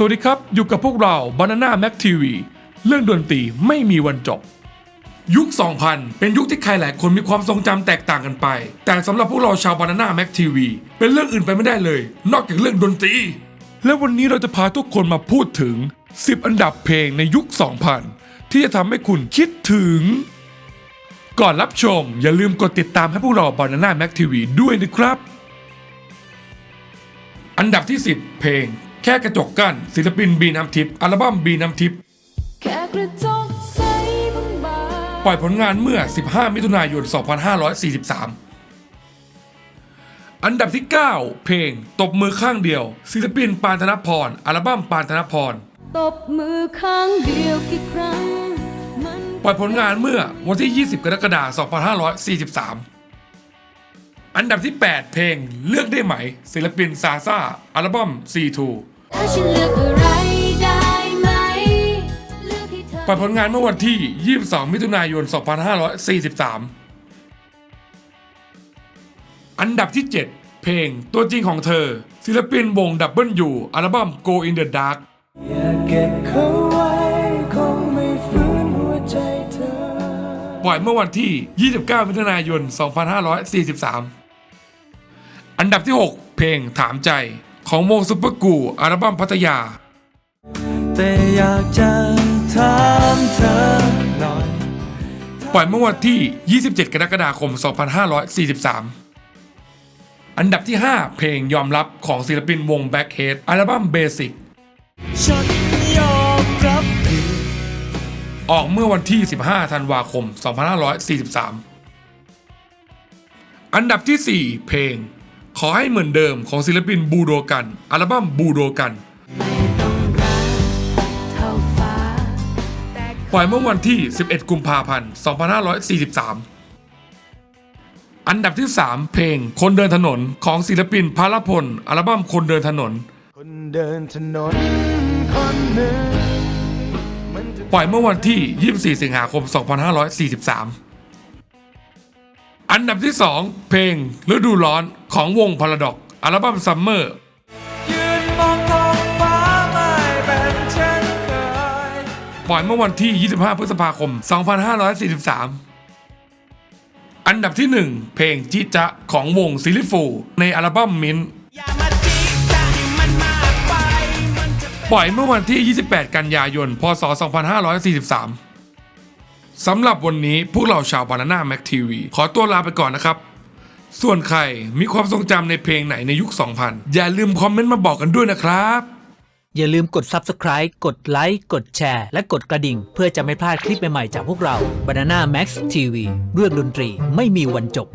สวัสดีครับ อยู่กับพวกเรา Banana Mac TV เรื่องดนตรีไม่มีวันจบ ยุค 2000 เป็นยุคที่ใครหลายคนมีความทรงจำแตกต่างกันไป แต่สำหรับพวกเราชาว Banana Mac TV เป็นเรื่องอื่นไปไม่ได้เลย นอกจากเรื่องดนตรี และวันนี้เราจะพาทุกคนมาพูดถึง 10 อันดับเพลงในยุค 2000 ที่จะทำให้คุณคิดถึง ก่อนรับชม อย่าลืมกดติดตามให้พวกเรา Banana Mac TV ด้วยนะครับ อันดับที่ 10 เพลง แค่กระจกกั้นศิลปินบีน้ำทิพย์อัลบั้มบีน้ำทิพย์แค่กระจกใสบางปล่อยผลงานเมื่อ 15 มิถุนายน 2543 อันดับที่ 9 เพลง ตบมือข้างเดียว ศิลปินปานธนพร อัลบั้มปานธนพรๆตบมือข้างเดียวกี่ครั้งมันปล่อยผลงานเมื่อวันที่ 20 กรกฎาคม 2543 อันดับที่ 8 เพลงเลือกได้ไหม ศิลปินซาซาอัลบั้ม C2 ถ้าฉันเลือกอะไรได้ไหมเลือกที่เธอปล่อยผลงานเมื่อวันที่ 22 มิถุนายน 2543 อันดับที่ 7 เพลงตัวจริงของเธอ ศิลปินวงดับเบิลยูอัลบั้ม Go in the Dark อยากเก็บเขาไว้คงไม่ฟื้นหัวใจเธอ ปล่อยเมื่อวันที่ 29 มิถุนายน 2543 อันดับที่ 6 เพลงถามใจของวงซุปเปอร์กูอัลบั้มพัทยา แต่อยากจะถามเธอหน่อยปล่อยเมื่อวันที่ 27 กรกฎาคม 2543 อันดับที่ 5 เพลงยอมรับของศิลปินวง Backhead อัลบั้ม Basic ฉันยอมรับผิดออกเมื่อวันที่ 15 ธันวาคม 2543 อันดับที่ 4 เพลง ขอให้เหมือนเดิมของศิลปินบูโดกัน อัลบั้มบูโดกันไม่ต้องรักเท่าฟ้าแต่ปล่อยเมื่อวันที่ 11 กุมภาพันธ์ 2543 อันดับที่ 3 เพลงคนเดินถนนของศิลปินพาลพล อัลบั้มคนเดินถนน คนเดินถนนคนหนึ่งมันจะปล่อยเมื่อวันที่ 24 สิงหาคม 2543 อันดับที่ 2 เพลงฤดูร้อนของวงพาราดอกอัลบั้มซัมเมอร์ยืนมองท้องฟ้าไม่เป็นเช่นเคยปล่อยเมื่อวันที่ 25 พฤษภาคม 2543 อันดับที่ 1 เพลงจิจะของวงซิลิฟู ในอัลบั้มมินอย่ามาจีบใจมันมากไปมันจะปล่อยเมื่อวันที่ 28 กันยายน พศ 2543 สำหรับวันนี้พวกเราชาวบานาน่าแม็กทีวีขอตัวลาไปก่อนนะครับ ส่วนใครมีความทรงจำในเพลงไหนในยุค 2000 อย่าลืมคอมเมนต์มาบอกกันด้วยนะครับ อย่าลืมกด Subscribe กดไลค์กดแชร์ และกดกระดิ่ง เพื่อจะไม่พลาดคลิปใหม่ ๆ จากพวกเรา Banana Max TV เรื่องดนตรีไม่มีวันจบ